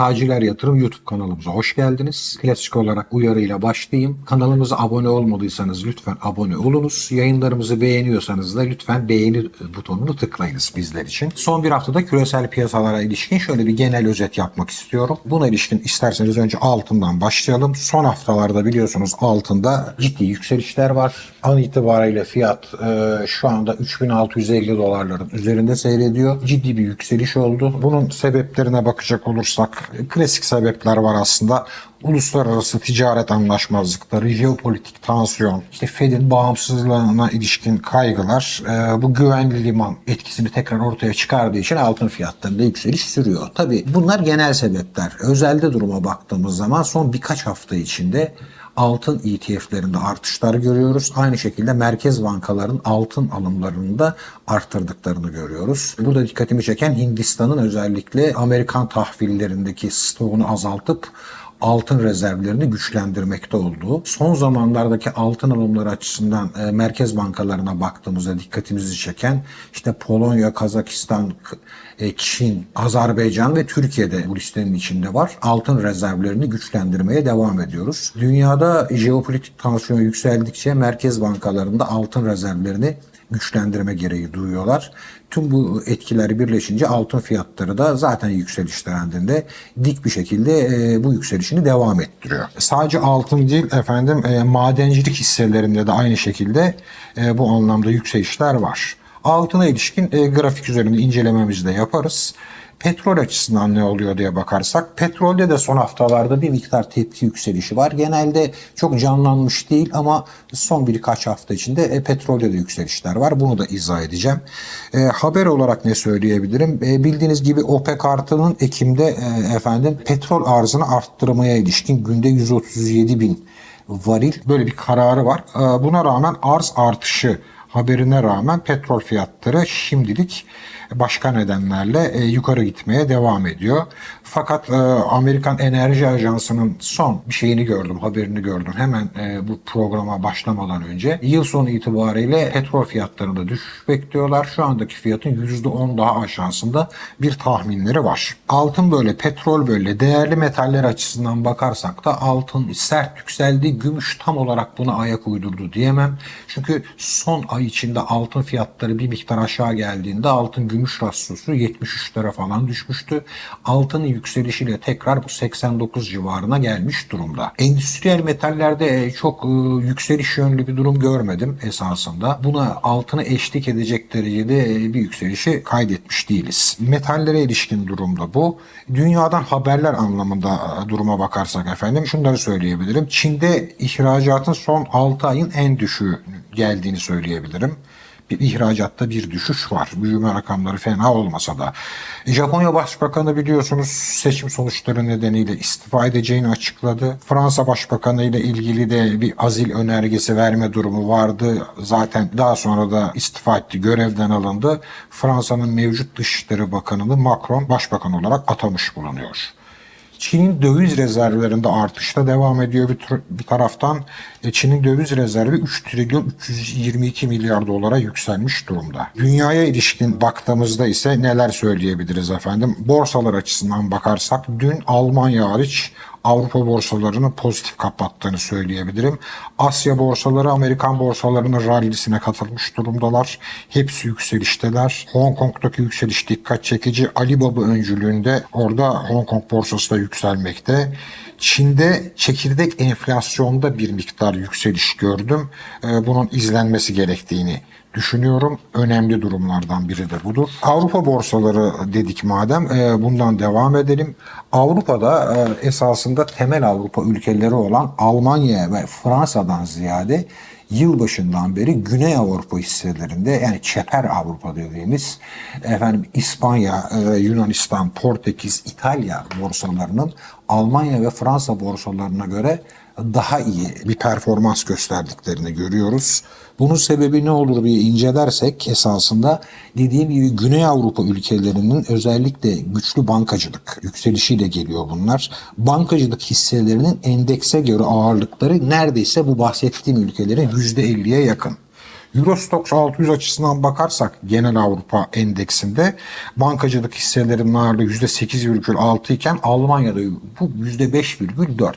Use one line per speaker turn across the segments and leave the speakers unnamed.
Taciler Yatırım YouTube kanalımıza hoş geldiniz. Klasik olarak uyarıyla başlayayım. Kanalımıza abone olmadıysanız lütfen abone olunuz. Yayınlarımızı beğeniyorsanız da lütfen beğeni butonunu tıklayınız bizler için. Son bir haftada küresel piyasalara ilişkin şöyle bir genel özet yapmak istiyorum. Buna ilişkin isterseniz önce altından başlayalım. Son haftalarda biliyorsunuz altında ciddi yükselişler var. An itibariyle fiyat e, şu anda 3650 dolarların üzerinde seyrediyor. Ciddi bir yükseliş oldu. Bunun sebeplerine bakacak olursak klasik sebepler var aslında. Uluslararası ticaret anlaşmazlıkları, jeopolitik tansiyon, işte Fed'in bağımsızlığına ilişkin kaygılar e, bu güvenli liman etkisini tekrar ortaya çıkardığı için altın fiyatlarında yükseliş sürüyor. Tabii bunlar genel sebepler. Özelde duruma baktığımız zaman son birkaç hafta içinde altın ETF'lerinde artışlar görüyoruz. Aynı şekilde merkez bankaların altın alımlarını da arttırdıklarını görüyoruz. Burada dikkatimi çeken Hindistan'ın özellikle Amerikan tahvillerindeki stoğunu azaltıp altın rezervlerini güçlendirmekte olduğu. Son zamanlardaki altın alımları açısından e, merkez bankalarına baktığımızda dikkatimizi çeken işte Polonya, Kazakistan, e, Çin, Azerbaycan ve Türkiye'de bu listenin içinde var. Altın rezervlerini güçlendirmeye devam ediyoruz. Dünyada jeopolitik tansiyon yükseldikçe merkez bankalarında altın rezervlerini güçlendirme gereği duyuyorlar. Tüm bu etkiler birleşince altın fiyatları da zaten yükseliş trendinde dik bir şekilde e, bu yükselişini devam ettiriyor. Sadece altın değil efendim e, madencilik hisselerinde de aynı şekilde e, bu anlamda yükselişler var. Altına ilişkin e, grafik üzerinde incelememizi de yaparız. Petrol açısından ne oluyor diye bakarsak petrolde de son haftalarda bir miktar tepki yükselişi var. Genelde çok canlanmış değil ama son birkaç hafta içinde e, petrolde de yükselişler var. Bunu da izah edeceğim. E, haber olarak ne söyleyebilirim? E, bildiğiniz gibi OPEC artının Ekim'de e, efendim petrol arzını arttırmaya ilişkin günde 137 bin varil böyle bir kararı var. E, buna rağmen arz artışı haberine rağmen petrol fiyatları şimdilik başka nedenlerle e, yukarı gitmeye devam ediyor. Fakat e, Amerikan Enerji Ajansı'nın son bir şeyini gördüm, haberini gördüm. Hemen e, bu programa başlamadan önce. Yıl sonu itibariyle petrol fiyatlarında düşüş bekliyorlar. Şu andaki fiyatın %10 daha aşağısında bir tahminleri var. Altın böyle, petrol böyle, değerli metaller açısından bakarsak da altın sert yükseldi. Gümüş tam olarak buna ayak uydurdu diyemem. Çünkü son ay içinde altın fiyatları bir miktar aşağı geldiğinde altın gümüş rasyosu 73'lere falan düşmüştü. Altının yükselişiyle tekrar bu 89 civarına gelmiş durumda. Endüstriyel metallerde çok e, yükseliş yönlü bir durum görmedim esasında. Buna altına eşlik edecek derecede e, bir yükselişi kaydetmiş değiliz. Metallere ilişkin durumda bu. Dünyadan haberler anlamında e, duruma bakarsak efendim şunları söyleyebilirim. Çin'de ihracatın son 6 ayın en düşüğü geldiğini söyleyebilirim bir ihracatta bir düşüş var. Büyüme rakamları fena olmasa da. Japonya Başbakanı biliyorsunuz seçim sonuçları nedeniyle istifa edeceğini açıkladı. Fransa Başbakanı ile ilgili de bir azil önergesi verme durumu vardı. Zaten daha sonra da istifa etti, görevden alındı. Fransa'nın mevcut Dışişleri Bakanı'nı Macron başbakan olarak atamış bulunuyor. Çin'in döviz rezervlerinde artışta devam ediyor bir, bir taraftan. Çin'in döviz rezervi 3 trilyon 322 milyar dolara yükselmiş durumda. Dünyaya ilişkin baktığımızda ise neler söyleyebiliriz efendim? Borsalar açısından bakarsak dün Almanya hariç Avrupa borsalarını pozitif kapattığını söyleyebilirim. Asya borsaları Amerikan borsalarının rallisine katılmış durumdalar. Hepsi yükselişteler. Hong Kong'daki yükseliş dikkat çekici. Alibaba öncülüğünde orada Hong Kong borsası da yükselmekte. Çin'de çekirdek enflasyonda bir miktar yükseliş gördüm. Bunun izlenmesi gerektiğini düşünüyorum. Önemli durumlardan biri de budur. Avrupa borsaları dedik madem bundan devam edelim. Avrupa'da esasında temel Avrupa ülkeleri olan Almanya ve Fransa'dan ziyade yılbaşından beri Güney Avrupa hisselerinde yani çeper Avrupa dediğimiz efendim İspanya, Yunanistan, Portekiz, İtalya borsalarının Almanya ve Fransa borsalarına göre daha iyi bir performans gösterdiklerini görüyoruz. Bunun sebebi ne olur diye incelersek esasında dediğim gibi Güney Avrupa ülkelerinin özellikle güçlü bankacılık yükselişiyle geliyor bunlar. Bankacılık hisselerinin endekse göre ağırlıkları neredeyse bu bahsettiğim ülkelerin %50'ye yakın. Eurostox 600 açısından bakarsak genel Avrupa endeksinde bankacılık hisselerinin ağırlığı %8,6 iken Almanya'da bu %5,4.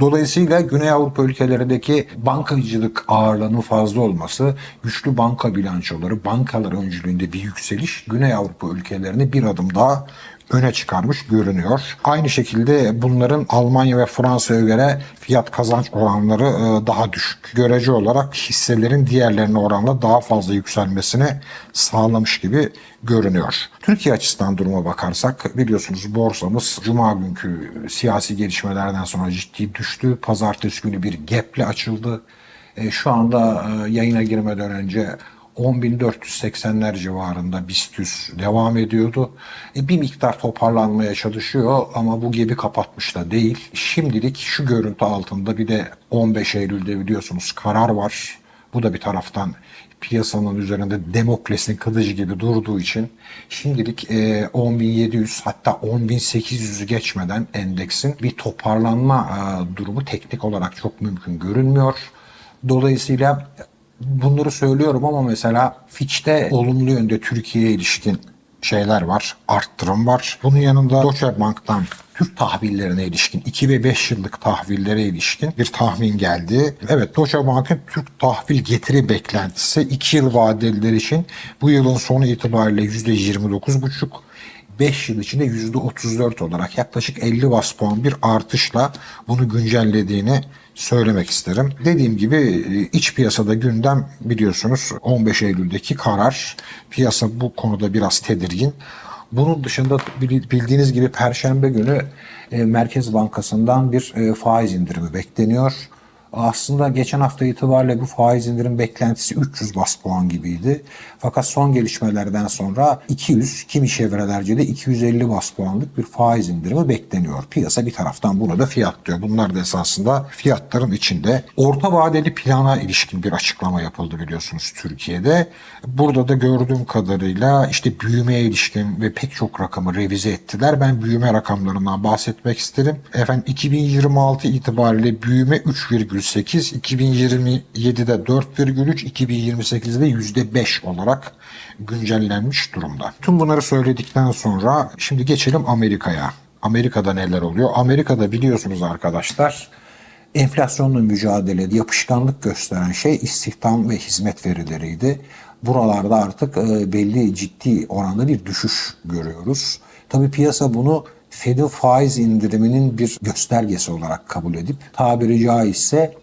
Dolayısıyla Güney Avrupa ülkelerindeki bankacılık ağırlığının fazla olması, güçlü banka bilançoları, bankalar öncülüğünde bir yükseliş Güney Avrupa ülkelerini bir adım daha öne çıkarmış görünüyor. Aynı şekilde bunların Almanya ve Fransa'ya göre fiyat kazanç oranları e, daha düşük. Görece olarak hisselerin diğerlerine oranla daha fazla yükselmesini sağlamış gibi görünüyor. Türkiye açısından duruma bakarsak biliyorsunuz borsamız cuma günkü siyasi gelişmelerden sonra ciddi düştü. Pazartesi günü bir gap'le açıldı. E, Şu anda e, yayına girmeden önce 10.480'ler civarında BIST 100 devam ediyordu. E, bir miktar toparlanmaya çalışıyor ama bu gibi kapatmış da değil. Şimdilik şu görüntü altında bir de 15 Eylül'de biliyorsunuz karar var. Bu da bir taraftan piyasanın üzerinde Demokles'in kılıcı gibi durduğu için şimdilik e, 10.700 hatta 10.800'ü geçmeden endeksin bir toparlanma e, durumu teknik olarak çok mümkün görünmüyor. Dolayısıyla bunları söylüyorum ama mesela Fitch'te olumlu yönde Türkiye'ye ilişkin şeyler var, arttırım var. Bunun yanında Deutsche Bank'tan Türk tahvillerine ilişkin 2 ve 5 yıllık tahvillere ilişkin bir tahmin geldi. Evet Deutsche Bank'ın Türk tahvil getiri beklentisi 2 yıl vadeliler için bu yılın sonu itibariyle %29,5 5 yıl içinde %34 olarak yaklaşık 50 bas puan bir artışla bunu güncellediğini söylemek isterim. Dediğim gibi e, iç piyasada gündem biliyorsunuz 15 Eylül'deki karar. Piyasa bu konuda biraz tedirgin. Bunun dışında bildiğiniz gibi Perşembe günü e, Merkez Bankası'ndan bir e, faiz indirimi bekleniyor. Aslında geçen hafta itibariyle bu faiz indirim beklentisi 300 bas puan gibiydi. Fakat son gelişmelerden sonra 200, kimi çevrelerce de 250 bas puanlık bir faiz indirimi bekleniyor. Piyasa bir taraftan bunu da fiyatlıyor. Bunlar da esasında fiyatların içinde. Orta vadeli plana ilişkin bir açıklama yapıldı biliyorsunuz Türkiye'de. Burada da gördüğüm kadarıyla işte büyümeye ilişkin ve pek çok rakamı revize ettiler. Ben büyüme rakamlarından bahsetmek isterim. Efendim 2026 itibariyle büyüme 3,8, 2027'de 4,3, 2028'de %5 olarak güncellenmiş durumda. Tüm bunları söyledikten sonra şimdi geçelim Amerika'ya. Amerika'da neler oluyor? Amerika'da biliyorsunuz arkadaşlar enflasyonla mücadelede yapışkanlık gösteren şey istihdam ve hizmet verileriydi. Buralarda artık e, belli ciddi oranda bir düşüş görüyoruz. Tabii piyasa bunu Fed'in faiz indiriminin bir göstergesi olarak kabul edip tabiri caizse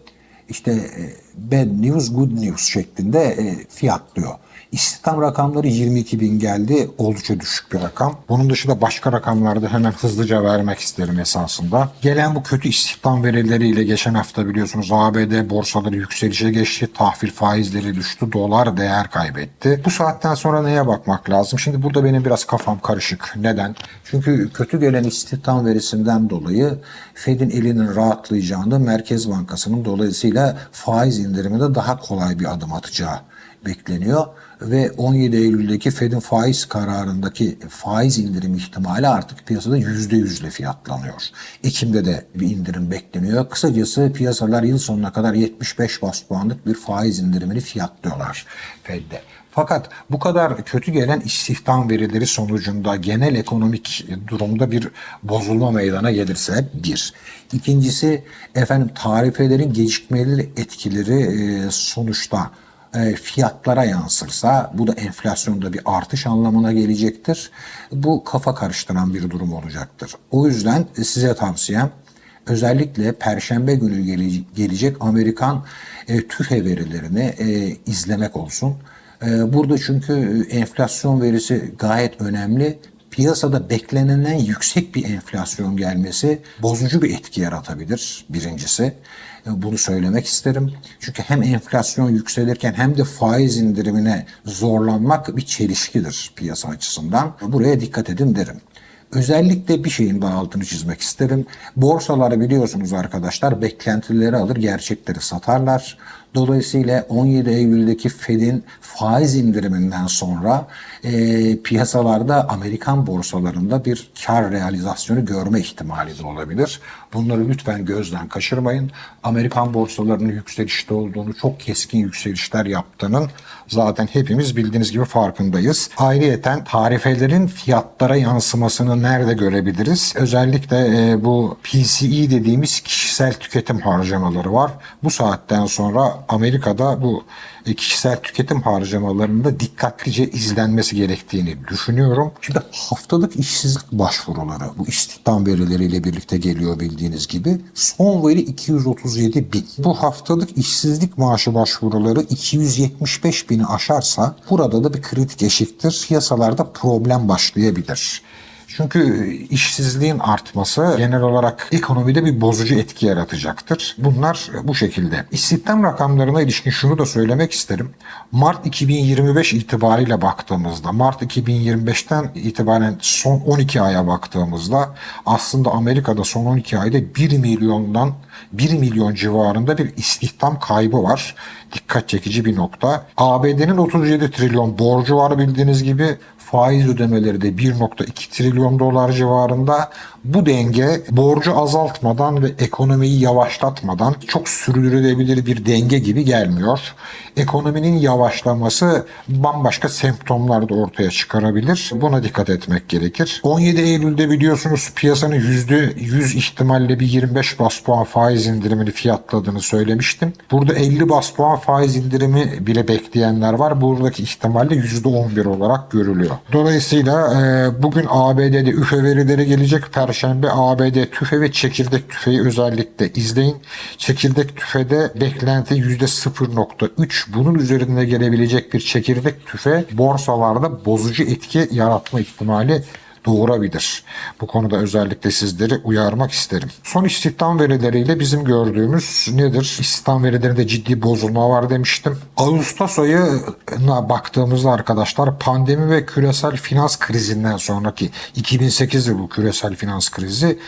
işte e, bad news good news şeklinde e, fiyatlıyor. İstihdam rakamları 22 bin geldi. Oldukça düşük bir rakam. Bunun dışında başka rakamlarda hemen hızlıca vermek isterim esasında. Gelen bu kötü istihdam verileriyle geçen hafta biliyorsunuz ABD borsaları yükselişe geçti. Tahvil faizleri düştü. Dolar değer kaybetti. Bu saatten sonra neye bakmak lazım? Şimdi burada benim biraz kafam karışık. Neden? Çünkü kötü gelen istihdam verisinden dolayı Fed'in elinin rahatlayacağını Merkez Bankası'nın dolayısıyla faiz indiriminde daha kolay bir adım atacağı bekleniyor ve 17 Eylül'deki Fed'in faiz kararındaki faiz indirim ihtimali artık piyasada %100 ile fiyatlanıyor. Ekim'de de bir indirim bekleniyor. Kısacası piyasalar yıl sonuna kadar 75 bas puanlık bir faiz indirimini fiyatlıyorlar Fed'de. Fakat bu kadar kötü gelen istihdam verileri sonucunda genel ekonomik durumda bir bozulma meydana gelirse bir. İkincisi efendim tarifelerin gecikmeli etkileri sonuçta fiyatlara yansırsa bu da enflasyonda bir artış anlamına gelecektir. Bu kafa karıştıran bir durum olacaktır. O yüzden size tavsiyem özellikle perşembe günü gelecek Amerikan e, TÜFE verilerini e, izlemek olsun. E, burada çünkü enflasyon verisi gayet önemli piyasada beklenenden yüksek bir enflasyon gelmesi bozucu bir etki yaratabilir birincisi. Bunu söylemek isterim. Çünkü hem enflasyon yükselirken hem de faiz indirimine zorlanmak bir çelişkidir piyasa açısından. Buraya dikkat edin derim. Özellikle bir şeyin daha altını çizmek isterim. Borsaları biliyorsunuz arkadaşlar beklentileri alır gerçekleri satarlar. Dolayısıyla 17 Eylül'deki Fed'in faiz indiriminden sonra e, piyasalarda Amerikan borsalarında bir kar realizasyonu görme ihtimali de olabilir. Bunları lütfen gözden kaçırmayın. Amerikan borsalarının yükselişte olduğunu, çok keskin yükselişler yaptığının zaten hepimiz bildiğiniz gibi farkındayız. Ayrıyeten tarifelerin fiyatlara yansımasını nerede görebiliriz? Özellikle e, bu PCE dediğimiz kişisel tüketim harcamaları var. Bu saatten sonra Amerika'da bu kişisel tüketim harcamalarında dikkatlice izlenmesi gerektiğini düşünüyorum. Şimdi haftalık işsizlik başvuruları bu istihdam verileriyle birlikte geliyor bildiğiniz gibi. Son veri 237 bin. Bu haftalık işsizlik maaşı başvuruları 275 bini aşarsa burada da bir kritik eşiktir. Piyasalarda problem başlayabilir. Çünkü işsizliğin artması genel olarak ekonomide bir bozucu etki yaratacaktır. Bunlar bu şekilde. İstihdam rakamlarına ilişkin şunu da söylemek isterim. Mart 2025 itibariyle baktığımızda, Mart 2025'ten itibaren son 12 aya baktığımızda aslında Amerika'da son 12 ayda 1 milyondan 1 milyon civarında bir istihdam kaybı var. Dikkat çekici bir nokta. ABD'nin 37 trilyon borcu var bildiğiniz gibi faiz ödemeleri de 1.2 trilyon dolar civarında. Bu denge borcu azaltmadan ve ekonomiyi yavaşlatmadan çok sürdürülebilir bir denge gibi gelmiyor. Ekonominin yavaşlaması bambaşka semptomlar da ortaya çıkarabilir. Buna dikkat etmek gerekir. 17 Eylül'de biliyorsunuz piyasanın %100 ihtimalle bir 25 bas puan faiz indirimini fiyatladığını söylemiştim. Burada 50 bas puan faiz indirimi bile bekleyenler var. Buradaki ihtimalle %11 olarak görülüyor. Dolayısıyla bugün ABD'de üfe verileri gelecek. Perşembe ABD tüfe ve çekirdek tüfeği özellikle izleyin. Çekirdek tüfede beklenti %0.3. Bunun üzerinde gelebilecek bir çekirdek tüfe borsalarda bozucu etki yaratma ihtimali doğurabilir. Bu konuda özellikle sizleri uyarmak isterim. Son istihdam verileriyle bizim gördüğümüz nedir? İstihdam verilerinde ciddi bozulma var demiştim. Ağustos ayına baktığımızda arkadaşlar pandemi ve küresel finans krizinden sonraki 2008 yılı küresel finans krizi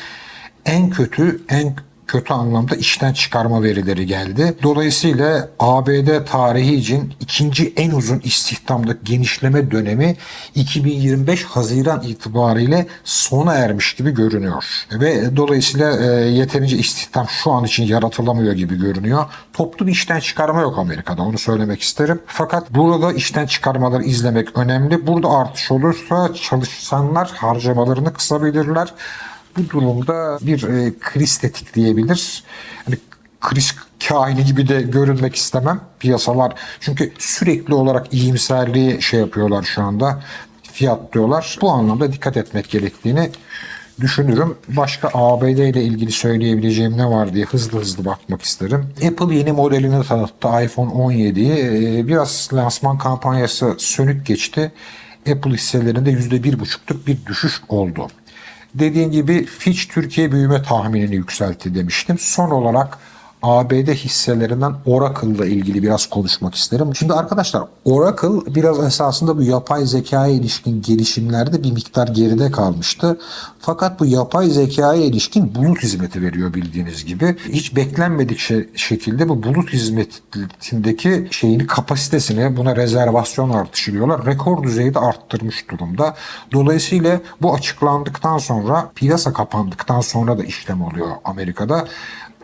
en kötü, en kötü anlamda işten çıkarma verileri geldi. Dolayısıyla ABD tarihi için ikinci en uzun istihdamdaki genişleme dönemi 2025 Haziran itibariyle sona ermiş gibi görünüyor. Ve dolayısıyla e, yeterince istihdam şu an için yaratılamıyor gibi görünüyor. Toplu bir işten çıkarma yok Amerika'da onu söylemek isterim. Fakat burada işten çıkarmaları izlemek önemli. Burada artış olursa çalışanlar harcamalarını kısabilirler bu durumda bir e, kriz tetikleyebilir. Hani kriz kaini gibi de görünmek istemem piyasalar. Çünkü sürekli olarak iyimserliği şey yapıyorlar şu anda. Fiyatlıyorlar. Bu anlamda dikkat etmek gerektiğini düşünürüm. Başka ABD ile ilgili söyleyebileceğim ne var diye hızlı hızlı bakmak isterim. Apple yeni modelini tanıttı iPhone 17'yi. Ee, Biraz lansman kampanyası sönük geçti. Apple hisselerinde %1,5'luk bir düşüş oldu. Dediğim gibi Fitch Türkiye büyüme tahminini yükseltti demiştim. Son olarak ABD hisselerinden Oracle ile ilgili biraz konuşmak isterim. Şimdi arkadaşlar Oracle biraz esasında bu yapay zekaya ilişkin gelişimlerde bir miktar geride kalmıştı. Fakat bu yapay zekaya ilişkin bulut hizmeti veriyor bildiğiniz gibi. Hiç beklenmedik şey, şekilde bu bulut hizmetindeki şeyini kapasitesini buna rezervasyon artışı diyorlar. Rekor düzeyde arttırmış durumda. Dolayısıyla bu açıklandıktan sonra piyasa kapandıktan sonra da işlem oluyor Amerika'da.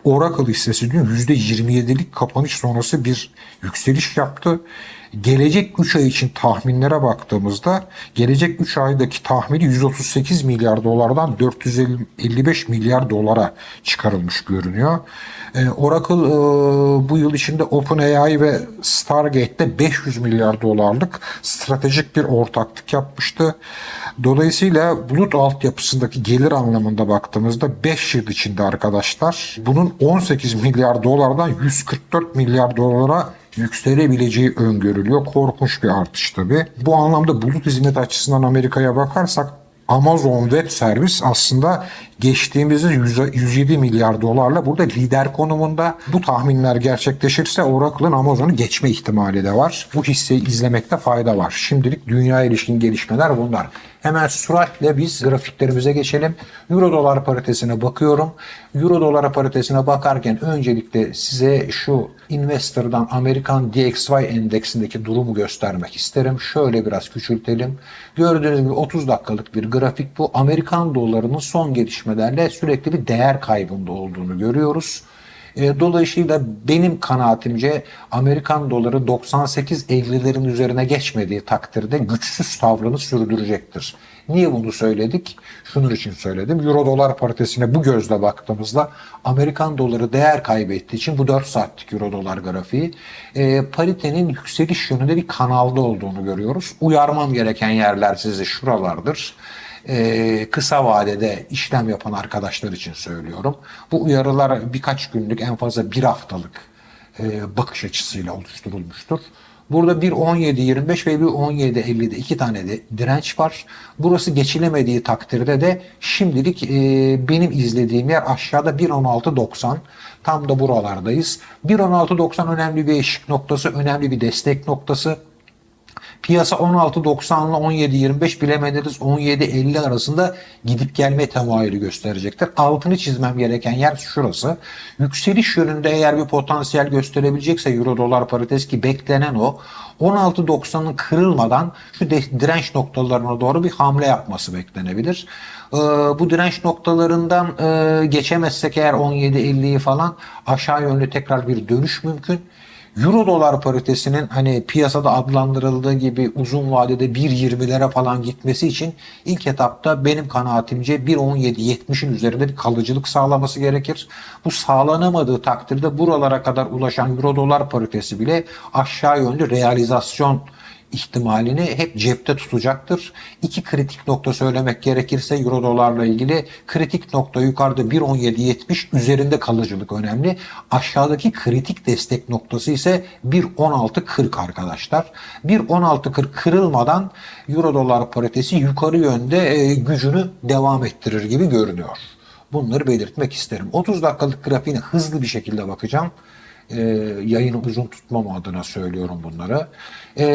Oracle hissesi dün %27'lik kapanış sonrası bir yükseliş yaptı. Gelecek 3 ay için tahminlere baktığımızda gelecek 3 aydaki tahmini 138 milyar dolardan 455 milyar dolara çıkarılmış görünüyor. Ee, Oracle e, bu yıl içinde OpenAI ve Stargate'de 500 milyar dolarlık stratejik bir ortaklık yapmıştı. Dolayısıyla bulut altyapısındaki gelir anlamında baktığımızda 5 yıl içinde arkadaşlar bunun 18 milyar dolardan 144 milyar dolara yükselebileceği öngörülüyor. Korkunç bir artış tabii. Bu anlamda bulut hizmet açısından Amerika'ya bakarsak Amazon Web Servis aslında geçtiğimizde 100 107 milyar dolarla burada lider konumunda. Bu tahminler gerçekleşirse Oracle'ın Amazon'u geçme ihtimali de var. Bu hisseyi izlemekte fayda var. Şimdilik dünya ilişkin gelişmeler bunlar. Hemen süratle biz grafiklerimize geçelim. Euro dolar paritesine bakıyorum. Euro dolar paritesine bakarken öncelikle size şu Investor'dan Amerikan DXY endeksindeki durumu göstermek isterim. Şöyle biraz küçültelim. Gördüğünüz gibi 30 dakikalık bir grafik bu. Amerikan dolarının son gelişmelerle sürekli bir değer kaybında olduğunu görüyoruz. E, Dolayısıyla benim kanaatimce Amerikan doları 98.50'lerin üzerine geçmediği takdirde güçsüz tavrını sürdürecektir. Niye bunu söyledik? Şunun için söyledim. Euro dolar paritesine bu gözle baktığımızda Amerikan doları değer kaybettiği için bu 4 saatlik Euro dolar grafiği e, paritenin yükseliş yönünde bir kanalda olduğunu görüyoruz. Uyarmam gereken yerler size şuralardır e, kısa vadede işlem yapan arkadaşlar için söylüyorum. Bu uyarılar birkaç günlük en fazla bir haftalık e, bakış açısıyla oluşturulmuştur. Burada bir 17.25 ve bir 17.50'de iki tane de direnç var. Burası geçilemediği takdirde de şimdilik e, benim izlediğim yer aşağıda 1.16.90. Tam da buralardayız. 1.16.90 önemli bir eşik noktası, önemli bir destek noktası. Piyasa 16.90 ile 17.25 bilemediniz 17.50 arasında gidip gelme temayülü gösterecektir. Altını çizmem gereken yer şurası. Yükseliş yönünde eğer bir potansiyel gösterebilecekse Euro dolar paritesi ki beklenen o 16.90'ın kırılmadan şu direnç noktalarına doğru bir hamle yapması beklenebilir. Ee, bu direnç noktalarından e, geçemezsek eğer 17.50'yi falan aşağı yönlü tekrar bir dönüş mümkün. Euro dolar paritesinin hani piyasada adlandırıldığı gibi uzun vadede 1.20'lere falan gitmesi için ilk etapta benim kanaatimce 1.17.70'in üzerinde bir kalıcılık sağlaması gerekir. Bu sağlanamadığı takdirde buralara kadar ulaşan Euro dolar paritesi bile aşağı yönlü realizasyon ihtimalini hep cepte tutacaktır. İki kritik nokta söylemek gerekirse euro dolarla ilgili kritik nokta yukarıda 1.17.70 üzerinde kalıcılık önemli. Aşağıdaki kritik destek noktası ise 1.16.40 arkadaşlar. 1.16.40 kırılmadan euro dolar paritesi yukarı yönde e, gücünü devam ettirir gibi görünüyor. Bunları belirtmek isterim. 30 dakikalık grafiğine hızlı bir şekilde bakacağım e, yayını uzun tutmam adına söylüyorum bunları. E,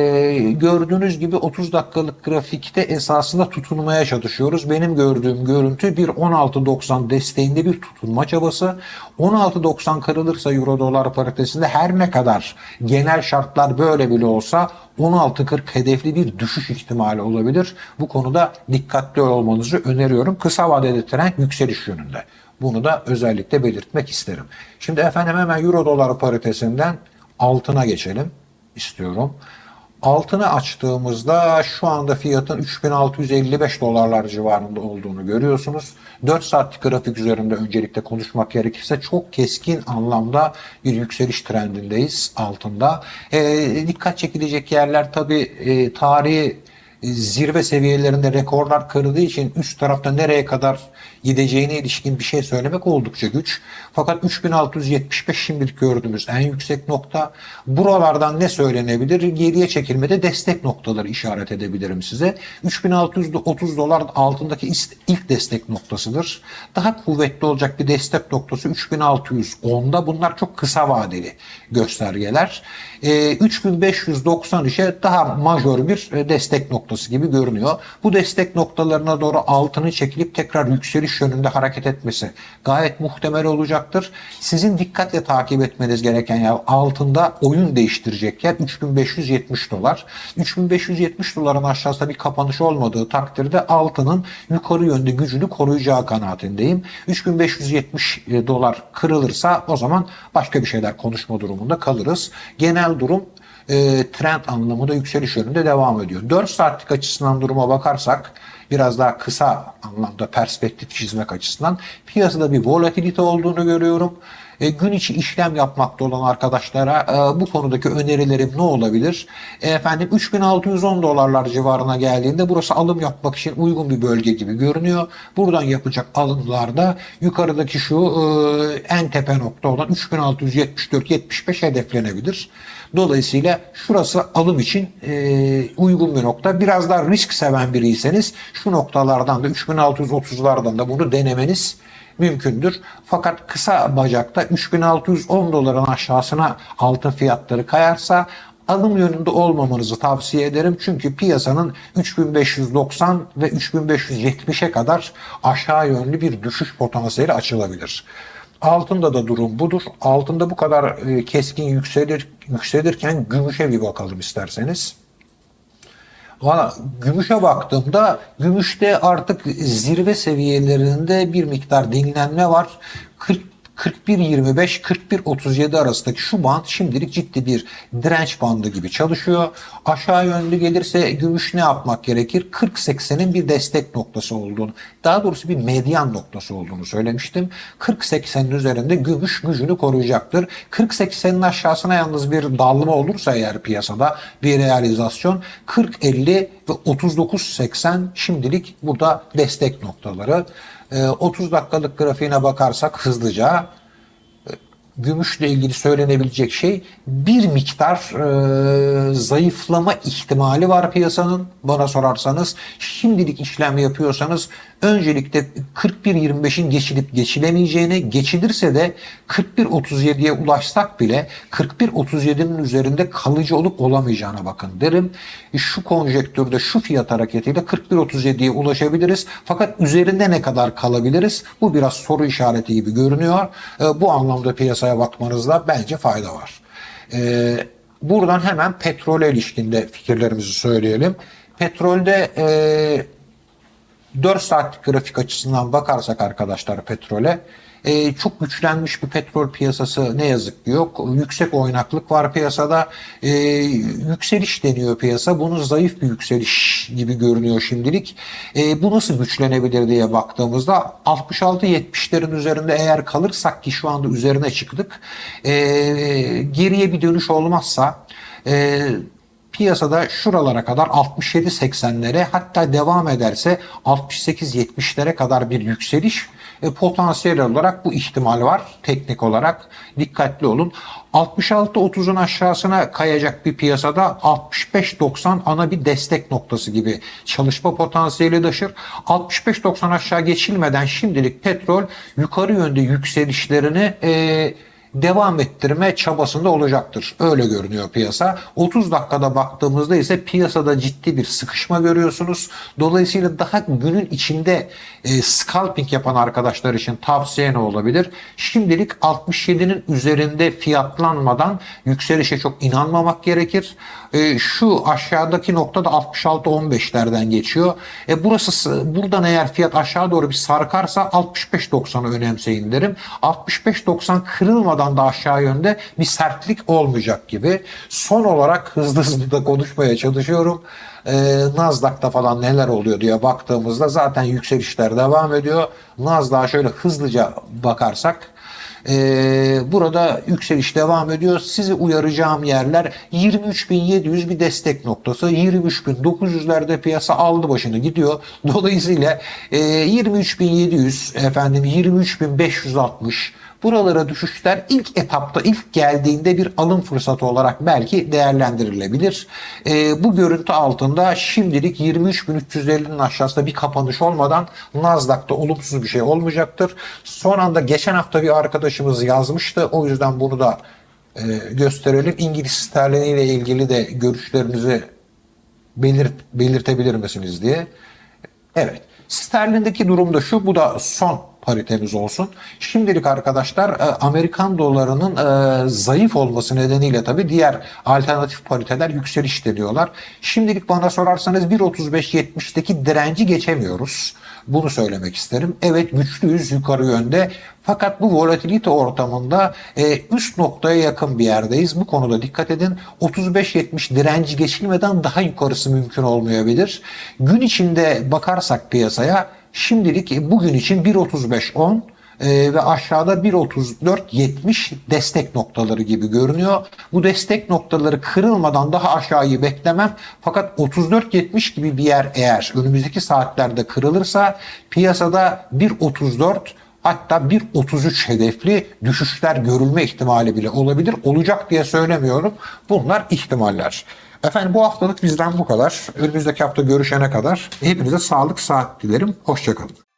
gördüğünüz gibi 30 dakikalık grafikte esasında tutunmaya çalışıyoruz. Benim gördüğüm görüntü bir 16.90 desteğinde bir tutunma çabası. 16.90 kırılırsa euro dolar paritesinde her ne kadar genel şartlar böyle bile olsa 16.40 hedefli bir düşüş ihtimali olabilir. Bu konuda dikkatli olmanızı öneriyorum. Kısa vadede trend yükseliş yönünde. Bunu da özellikle belirtmek isterim. Şimdi efendim hemen euro dolar paritesinden altına geçelim istiyorum. Altını açtığımızda şu anda fiyatın 3655 dolarlar civarında olduğunu görüyorsunuz. 4 saatlik grafik üzerinde öncelikle konuşmak gerekirse çok keskin anlamda bir yükseliş trendindeyiz altında. E, dikkat çekilecek yerler tabii e, tarihi zirve seviyelerinde rekorlar kırıldığı için üst tarafta nereye kadar gideceğine ilişkin bir şey söylemek oldukça güç. Fakat 3675 şimdilik gördüğümüz en yüksek nokta. Buralardan ne söylenebilir? Geriye çekilmede destek noktaları işaret edebilirim size. 3630 dolar altındaki ilk destek noktasıdır. Daha kuvvetli olacak bir destek noktası 3610'da. Bunlar çok kısa vadeli göstergeler. E, 3590 ise daha majör bir destek noktası gibi görünüyor. Bu destek noktalarına doğru altını çekilip tekrar yükseliş yönünde hareket etmesi gayet muhtemel olacaktır. Sizin dikkatle takip etmeniz gereken yer altında oyun değiştirecek yer 3570 dolar. 3570 doların aşağısında bir kapanış olmadığı takdirde altının yukarı yönde gücünü koruyacağı kanaatindeyim. 3570 dolar kırılırsa o zaman başka bir şeyler konuşma durumunda kalırız. Genel durum e, trend anlamında yükseliş yönünde devam ediyor. 4 saatlik açısından duruma bakarsak biraz daha kısa anlamda perspektif çizmek açısından piyasada bir volatilite olduğunu görüyorum. E, gün içi işlem yapmakta olan arkadaşlara e, bu konudaki önerilerim ne olabilir? E, efendim 3610 dolarlar civarına geldiğinde burası alım yapmak için uygun bir bölge gibi görünüyor. Buradan yapacak alımlarda yukarıdaki şu en tepe nokta olan 3674-75 hedeflenebilir. Dolayısıyla şurası alım için e, uygun bir nokta. Biraz daha risk seven biriyseniz şu noktalardan da 3630'lardan da bunu denemeniz mümkündür. Fakat kısa bacakta 3610 doların aşağısına altın fiyatları kayarsa alım yönünde olmamanızı tavsiye ederim. Çünkü piyasanın 3590 ve 3570'e kadar aşağı yönlü bir düşüş potansiyeli açılabilir. Altında da durum budur. Altında bu kadar e, keskin yükselir yükselirken gümüşe bir bakalım isterseniz. Valla gümüşe baktığımda gümüşte artık zirve seviyelerinde bir miktar dinlenme var. 40 41-25-41-37 arasındaki şu band şimdilik ciddi bir direnç bandı gibi çalışıyor. Aşağı yönlü gelirse gümüş ne yapmak gerekir? 40-80'in bir destek noktası olduğunu, daha doğrusu bir medyan noktası olduğunu söylemiştim. 40-80'in üzerinde gümüş gücünü koruyacaktır. 40-80'in aşağısına yalnız bir dalma olursa eğer piyasada bir realizasyon 40-50 ve 39-80 şimdilik burada destek noktaları. 30 Ee, dakikalık grafiğine bakarsak hızlıca e, gümüşle ilgili söylenebilecek şey bir miktar e, zayıflama ihtimali var piyasanın bana sorarsanız. Şimdilik işlem yapıyorsanız öncelikle 41.25'in geçilip geçilemeyeceğini, geçilirse de 41.37'ye ulaşsak bile 41.37'nin üzerinde kalıcı olup olamayacağına bakın derim. Şu konjektürde şu fiyat hareketiyle 41.37'ye ulaşabiliriz. Fakat üzerinde ne kadar kalabiliriz? Bu biraz soru işareti gibi görünüyor. E, bu anlamda piyasaya bakmanızda bence fayda var. E, buradan hemen petrole ilişkinde fikirlerimizi söyleyelim. Petrolde e, 4 saatlik grafik açısından bakarsak arkadaşlar petrole e, çok güçlenmiş bir petrol piyasası ne yazık ki yok. Yüksek oynaklık var piyasada. E, yükseliş deniyor piyasa. Bunun zayıf bir yükseliş gibi görünüyor şimdilik. E, bu nasıl güçlenebilir diye baktığımızda 66-70'lerin üzerinde eğer kalırsak ki şu anda üzerine çıktık. E, geriye bir dönüş olmazsa e, piyasada şuralara kadar 67-80'lere hatta devam ederse 68-70'lere kadar bir yükseliş e, potansiyel olarak bu ihtimal var teknik olarak dikkatli olun. 66-30'un aşağısına kayacak bir piyasada 65-90 ana bir destek noktası gibi çalışma potansiyeli taşır. 65-90 aşağı geçilmeden şimdilik petrol yukarı yönde yükselişlerini e, devam ettirme çabasında olacaktır. Öyle görünüyor piyasa. 30 dakikada baktığımızda ise piyasada ciddi bir sıkışma görüyorsunuz. Dolayısıyla daha günün içinde e, scalping yapan arkadaşlar için tavsiye ne olabilir? Şimdilik 67'nin üzerinde fiyatlanmadan yükselişe çok inanmamak gerekir. E, şu aşağıdaki nokta da 66-15'lerden geçiyor. E, burası buradan eğer fiyat aşağı doğru bir sarkarsa 65-90'ı önemseyin derim. 65-90 kırılmadan da aşağı yönde bir sertlik olmayacak gibi. Son olarak hızlı hızlı da konuşmaya çalışıyorum. Ee, Nasdaq'ta falan neler oluyor diye baktığımızda zaten yükselişler devam ediyor. Nasdaq'a şöyle hızlıca bakarsak ee, burada yükseliş devam ediyor. Sizi uyaracağım yerler 23.700 bir destek noktası. 23.900'lerde piyasa aldı başını gidiyor. Dolayısıyla e, 23.700 efendim 23.560 Buralara düşüşler ilk etapta ilk geldiğinde bir alım fırsatı olarak belki değerlendirilebilir. E, bu görüntü altında şimdilik 23.350'nin aşağısında bir kapanış olmadan Nasdaq'ta olumsuz bir şey olmayacaktır. Son anda geçen hafta bir arkadaşımız yazmıştı. O yüzden bunu da e, gösterelim. İngiliz sterlini ile ilgili de görüşlerinizi belirt, belirtebilir misiniz diye. Evet. Sterlindeki durum da şu. Bu da son paritemiz olsun. Şimdilik arkadaşlar e, Amerikan dolarının e, zayıf olması nedeniyle tabii diğer alternatif pariteler yükseliş deniyorlar. Şimdilik bana sorarsanız 1.35-70'deki direnci geçemiyoruz. Bunu söylemek isterim. Evet güçlüyüz yukarı yönde. Fakat bu volatilite ortamında e, üst noktaya yakın bir yerdeyiz. Bu konuda dikkat edin. 35-70 direnci geçilmeden daha yukarısı mümkün olmayabilir. Gün içinde bakarsak piyasaya Şimdilik bugün için 1.35.10 Ee, ve aşağıda 1.34.70 destek noktaları gibi görünüyor. Bu destek noktaları kırılmadan daha aşağıyı beklemem. Fakat 34.70 gibi bir yer eğer önümüzdeki saatlerde kırılırsa piyasada 1.34 Hatta 1.33 hedefli düşüşler görülme ihtimali bile olabilir. Olacak diye söylemiyorum. Bunlar ihtimaller. Efendim bu haftalık bizden bu kadar. Önümüzdeki hafta görüşene kadar hepinize sağlık saat dilerim. Hoşçakalın.